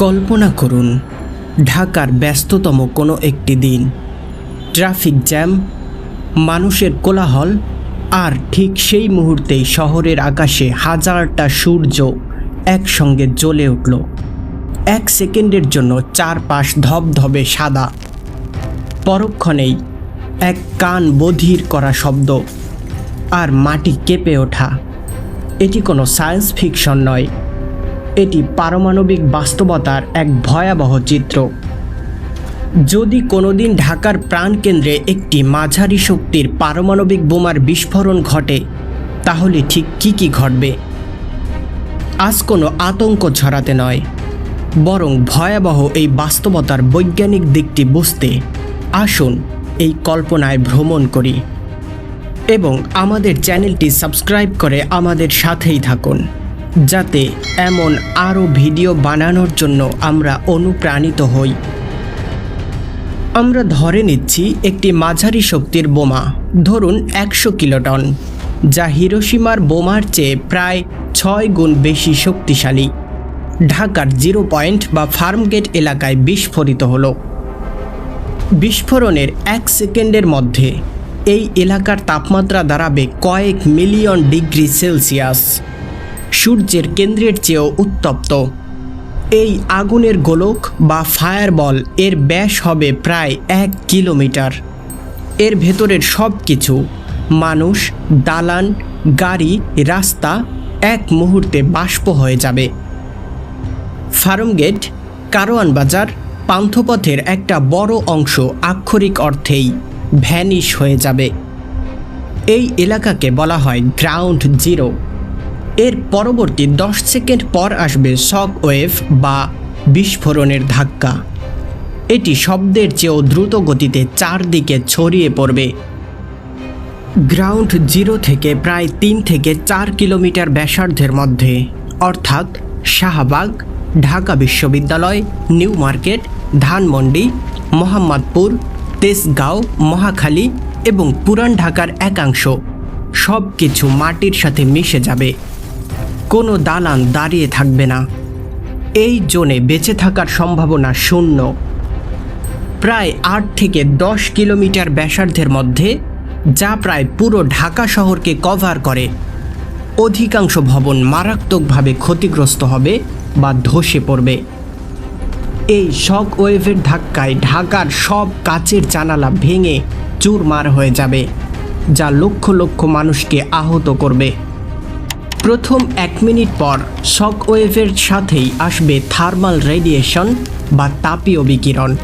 কল্পনা করুন, ঢাকার ব্যস্ততম কোনো একটি দিন। ট্রাফিক জ্যাম, মানুষের কোলাহল, আর ঠিক সেই মুহূর্তেই শহরের আকাশে হাজারটা সূর্য একসঙ্গে জ্বলে উঠল। এক সেকেন্ডের জন্য চারপাশ ধবধবে সাদা। পরক্ষণেই এক কান বধির করা শব্দ, আর মাটি কেঁপে ওঠা। এটি কোনো সায়েন্স ফিকশন নয়। এটি পারমাণবিক বাস্তবতার এক ভয়াবহ চিত্র। যদি কোনোদিন ঢাকার প্রাণকেন্দ্রে একটি মাঝারি শক্তির পারমাণবিক বোমার বিস্ফোরণ ঘটে, তাহলে ঠিক কী কী ঘটবে? আজ কোনো আতঙ্ক ছড়াতে নয়, বরং ভয়াবহ এই বাস্তবতার বৈজ্ঞানিক দিকটি বুঝতে আসুন এই কল্পনায় ভ্রমণ করি। এবং আমাদের চ্যানেলটি সাবস্ক্রাইব করে আমাদের সাথেই থাকুন। যাতে এমন আরও ভিডিও বানানোর জন্য আমরা অনুপ্রাণিত হই। আমরা ধরে নিচ্ছি একটি মাঝারি শক্তির বোমা, ধরুন একশো কিলোটন, যা হিরোসীমার বোমার চেয়ে প্রায় ছয় গুণ বেশি শক্তিশালী। ঢাকার জিরো পয়েন্ট বা ফার্মগেট এলাকায় বিস্ফোরিত হল। বিস্ফোরণের এক সেকেন্ডের মধ্যে এই এলাকার তাপমাত্রা দাঁড়াবে কয়েক মিলিয়ন ডিগ্রি সেলসিয়াস। সূর্যের কেন্দ্রের চেয়েও উত্তপ্ত। এই আগুনের গোলক বা ফায়ারবল এর ব্যাস হবে প্রায় এক কিলোমিটার। এর ভেতরের সব কিছু মানুষ, দালান, গাড়ি, রাস্তা, এক মুহূর্তে বাষ্প হয়ে যাবে। ফার্মগেট, কারওয়ান বাজার, পান্থপথের একটা বড় অংশ আক্ষরিক অর্থেই ভ্যানিশ হয়ে যাবে। এই এলাকাকে বলা হয় গ্রাউন্ড জিরো। এর পরবর্তী দশ সেকেন্ড পর আসবে শক ওয়েভ বা বিস্ফোরণের ধাক্কা। এটি শব্দের চেয়েও দ্রুত গতিতে চারদিকে ছড়িয়ে পড়বে। গ্রাউন্ড জিরো থেকে প্রায় তিন থেকে চার কিলোমিটার ব্যাসার্ধের মধ্যে, অর্থাৎ শাহবাগ, ঢাকা বিশ্ববিদ্যালয়, নিউ মার্কেট, ধানমন্ডি, মোহাম্মদপুর, তেজগাঁও, মহাখালী এবং পুরান ঢাকার একাংশ সব কিছু মাটির সাথে মিশে যাবে। কোনো দালান দাঁড়িয়ে থাকবে না। এই জোনে বেঁচে থাকার সম্ভাবনা শূন্য। প্রায় আট থেকে দশ কিলোমিটার ব্যাসার্ধের মধ্যে, যা প্রায় পুরো ঢাকা শহরকে কভার করে। অধিকাংশ ভবন মারাত্মকভাবে ক্ষতিগ্রস্ত হবে বা ধসে পড়বে। এই শক ওয়েভের ধাক্কায় ঢাকার সব কাচের জানালা ভেঙে চুরমার হয়ে যাবে, যা লক্ষ লক্ষ মানুষকে আহত করবে। প্রথম এক মিনিট পর শক ওয়েভের সাথেই আসবে থার্মাল রেডিয়েশন বা তাপীয় বিকিরণ।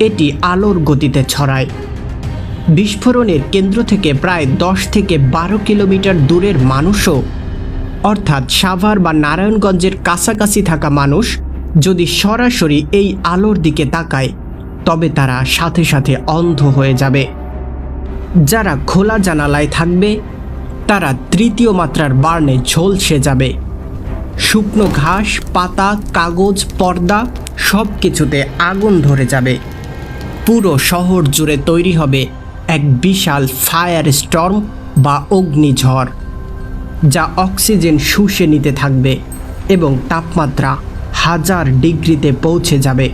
এটি আলোর গতিতে ছড়ায়। বিস্ফোরণের কেন্দ্র থেকে প্রায় দশ থেকে বারো কিলোমিটার দূরের মানুষও, অর্থাৎ সাভার বা নারায়ণগঞ্জের কাছাকাছি থাকা মানুষ, যদি সরাসরি এই আলোর দিকে তাকায়, তবে তারা সাথে সাথে অন্ধ হয়ে যাবে। যারা খোলা জানালায় থাকবে তারা তৃতীয় মাত্রার বার্নে ঝলসে যাবে। শুকনো ঘাস, পাতা, কাগজ, পর্দা সব কিছুতে আগুন ধরে যাবে। পুরো শহর জুড়ে তৈরি হবে এক বিশাল ফায়ার স্টর্ম বা অগ্নিঝড়, যা অক্সিজেন শুষে নিতে থাকবে এবং তাপমাত্রা হাজার ডিগ্রিতে পৌঁছে যাবে।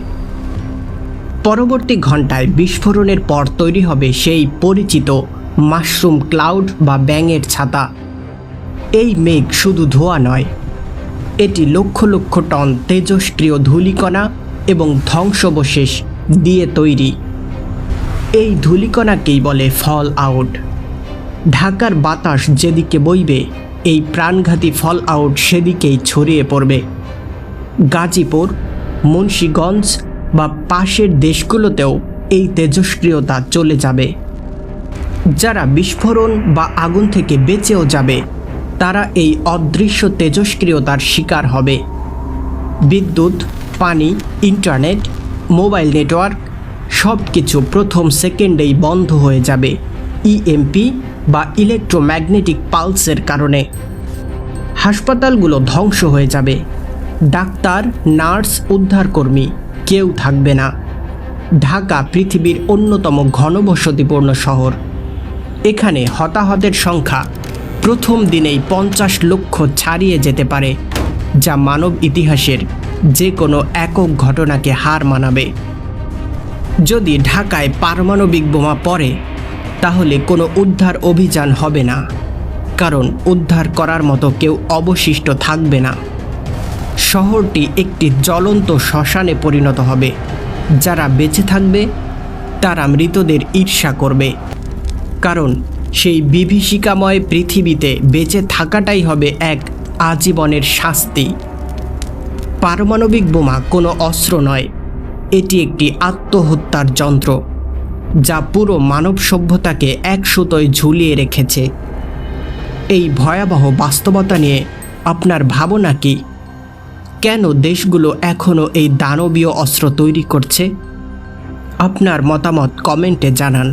পরবর্তী ঘন্টায় বিস্ফোরণের পর তৈরি হবে সেই পরিচিত মাশরুম ক্লাউড বা ব্যাঙের ছাতা। এই মেঘ শুধু ধোয়া নয়, এটি লক্ষ লক্ষ টন তেজস্ক্রিয় ধূলিকণা এবং ধ্বংসবশেষ দিয়ে তৈরি। এই ধূলিকণাকেই বলে ফল আউট। ঢাকার বাতাস যেদিকে বইবে, এই প্রাণঘাতী ফল আউট সেদিকেই ছড়িয়ে পড়বে। গাজীপুর, মুন্সীগঞ্জ বা পাশের দেশগুলোতেও এই তেজস্ক্রিয়তা চলে যাবে। যারা বিস্ফোরণ বা আগুন থেকে বেঁচেও যাবে, তারা এই অদৃশ্য তেজস্ক্রিয়তার শিকার হবে। বিদ্যুৎ, পানি, ইন্টারনেট, মোবাইল নেটওয়ার্ক সব কিছু প্রথম সেকেন্ডেই বন্ধ হয়ে যাবে ইএমপি বা ইলেকট্রোম্যাগনেটিক পালসের কারণে। হাসপাতালগুলো ধ্বংস হয়ে যাবে। ডাক্তার, নার্স, উদ্ধারকর্মী কেউ থাকবে না। ঢাকা পৃথিবীর অন্যতম ঘনবসতিপূর্ণ শহর। এখানে হতাহতের সংখ্যা প্রথম দিনেই পঞ্চাশ লক্ষ ছাড়িয়ে যেতে পারে, যা মানব ইতিহাসের যে কোনো একক ঘটনাকে হার মানাবে। যদি ঢাকায় পারমাণবিক বোমা পড়ে, তাহলে কোনো উদ্ধার অভিযান হবে না, কারণ উদ্ধার করার মতো কেউ অবশিষ্ট থাকবে না। শহরটি একটি জ্বলন্ত শ্মশানে পরিণত হবে, যারা বেঁচে থাকবে, তারা মৃতদের ঈর্ষা করবে। কারণ সেই বিভীষিকাময় পৃথিবীতে বেঁচে থাকাটাই হবে এক আজীবনের শাস্তি। পারমাণবিক বোমা কোনো অস্ত্র নয়, এটি একটি আত্মহত্যার যন্ত্র, যা পুরো মানব সভ্যতাকে এক সুতোয় ঝুলিয়ে রেখেছে। এই ভয়াবহ বাস্তবতা নিয়ে আপনার ভাবনা কি? কেন দেশগুলো এখনও এই দানবীয় অস্ত্র তৈরি করছে? আপনার মতামত কমেন্টে জানান।